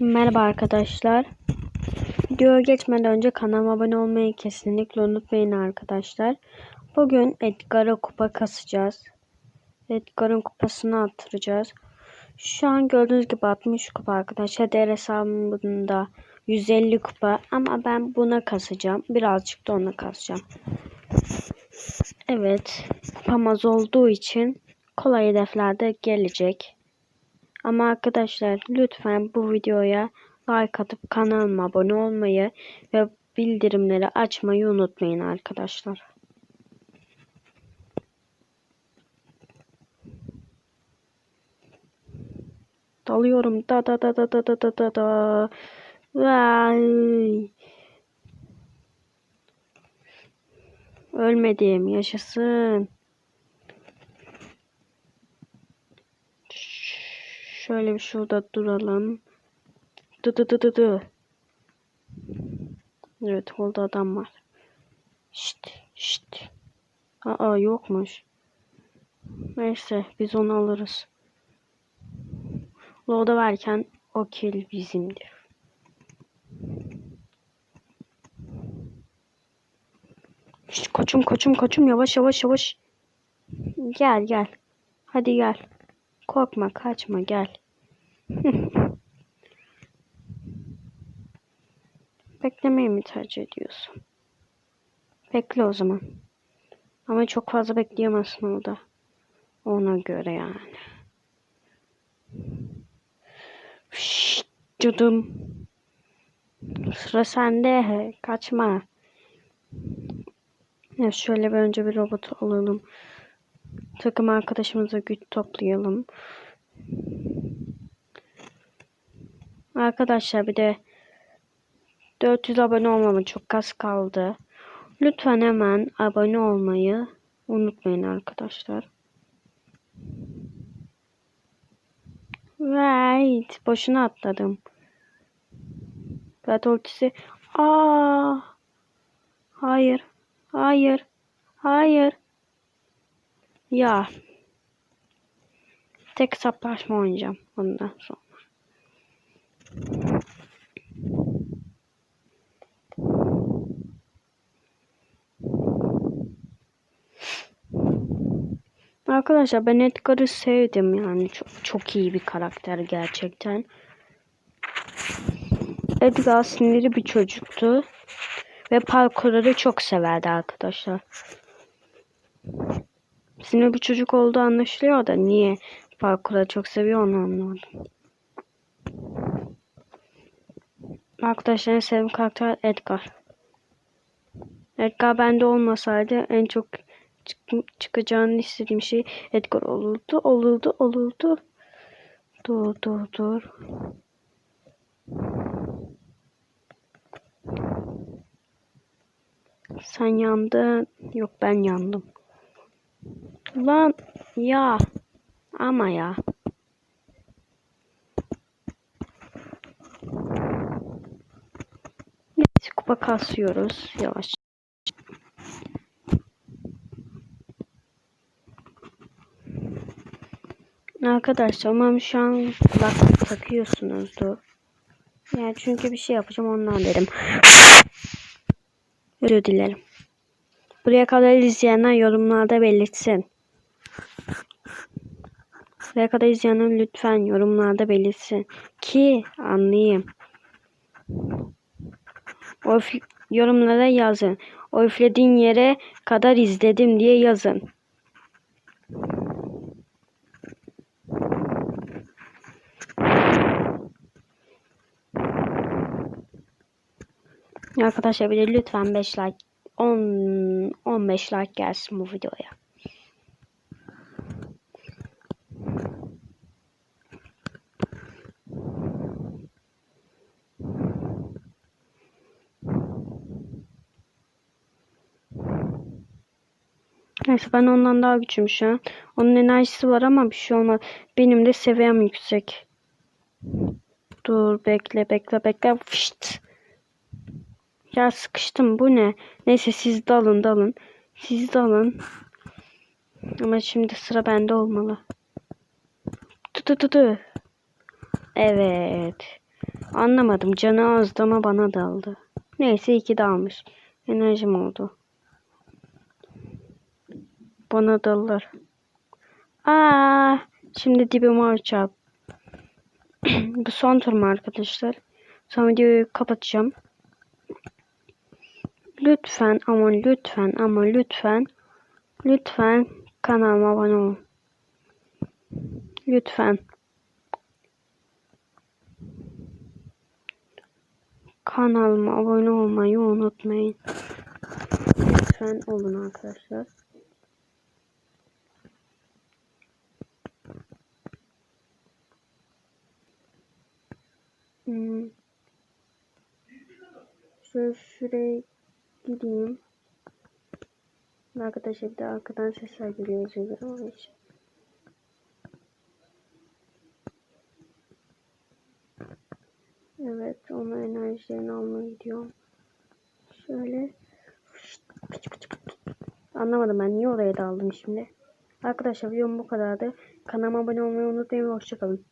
Merhaba arkadaşlar. Videoya geçmeden önce kanalıma abone olmayı kesinlikle unutmayın arkadaşlar. Bugün Edgar'a kupa kasacağız. Edgar'ın kupasını attıracağız. Şu an gördüğünüz gibi 60 kupa arkadaşlar. Diğer hesabımda 150 kupa ama ben buna kasacağım. Birazcık da ona kasacağım. Evet. Kupam az olduğu için kolay hedeflerde gelecek. Ama arkadaşlar lütfen bu videoya like atıp kanalıma abone olmayı ve bildirimleri açmayı unutmayın arkadaşlar. Dalıyorum da da da da da da da da da. Vay. Ölmedim yaşasın. Şöyle bir şurada duralım. Dı dı dı dı dı. Evet orada adam var. Şşt şşt. Aa yokmuş. Neyse biz onu alırız. Loda verken o kill bizimdir. Şşt, koçum koçum koçum yavaş yavaş yavaş. Gel gel. Hadi gel. Korkma kaçma gel. Beklemeyi mi tercih ediyorsun? Bekle o zaman. Ama çok fazla bekleyemezsin orada. Ona göre yani. Şşt cadım. Sıra sende. Kaçma. Ya şöyle bir önce bir robot alalım. Takım arkadaşımıza güç toplayalım. Arkadaşlar bir de 400 abone olmama çok az kaldı. Lütfen hemen abone olmayı unutmayın arkadaşlar. Right. Boşuna atladım. Plat ultisi. Aa. Hayır. Hayır. Hayır. Ya. Tek hesaplaşma oynayacağım bundan sonra. Arkadaşlar ben Edgar'ı sevdim yani çok çok iyi bir karakter gerçekten. Edgar sinirli bir çocuktu ve parkurları çok severdi arkadaşlar. Sinirli bir çocuk olduğu anlaşılıyor da niye parkurları çok seviyor onu anlamadım. Arkadaşlar en sevdiğim karakter Edgar. Edgar bende olmasaydı en çok çık çıkacağını istediğim şey Edgar olurdu. Olurdu, olurdu. Dur, dur, dur. Sen yandın. Yok ben yandım. Lan ya. Ama ya. Neyse kupa kasıyoruz yavaş. Arkadaşlar umarım şu an kulaklık takıyorsunuzdur. Yani çünkü bir şey yapacağım ondan dedim. Özür dilerim. Buraya kadar izleyenler yorumlarda belirtsin. Buraya kadar izleyenler lütfen yorumlarda belirtsin. Ki anlayayım. O yorumlara yazın. O üflediğin yere kadar izledim diye yazın. Arkadaşlar bir de lütfen 5 like 10 15 like gelsin bu videoya. Neyse ben ondan daha güçlüyüm şu an. Onun enerjisi var ama bir şey olmaz. Benim de seviyem yüksek. Dur bekle bekle bekle. Fışt. Ya sıkıştım bu ne? Neyse siz dalın dalın. Siz dalın. Ama şimdi sıra bende olmalı. Tı tı tı. Evet. Anlamadım. Canı azdı ama bana daldı. Neyse iki dalmış. Enerjim oldu. Bana dalır. Aa, şimdi dibime uçak. Bu son turum arkadaşlar. Sonra videoyu kapatacağım. Lütfen ama lütfen ama lütfen lütfen kanalıma abone olun. Lütfen. Kanalıma abone olmayı unutmayın. Lütfen olun arkadaşlar. Hmm. Şöyle gideyim. Arkadaşlar bir de arkadan sesler geliyor özür dilerim için. Evet, onun enerjilerini almaya gidiyorum. Şöyle. Anlamadım ben niye oraya daldım şimdi. Arkadaşlar videom bu kadardı. Kanalıma abone olmayı unutmayın. Hoşçakalın.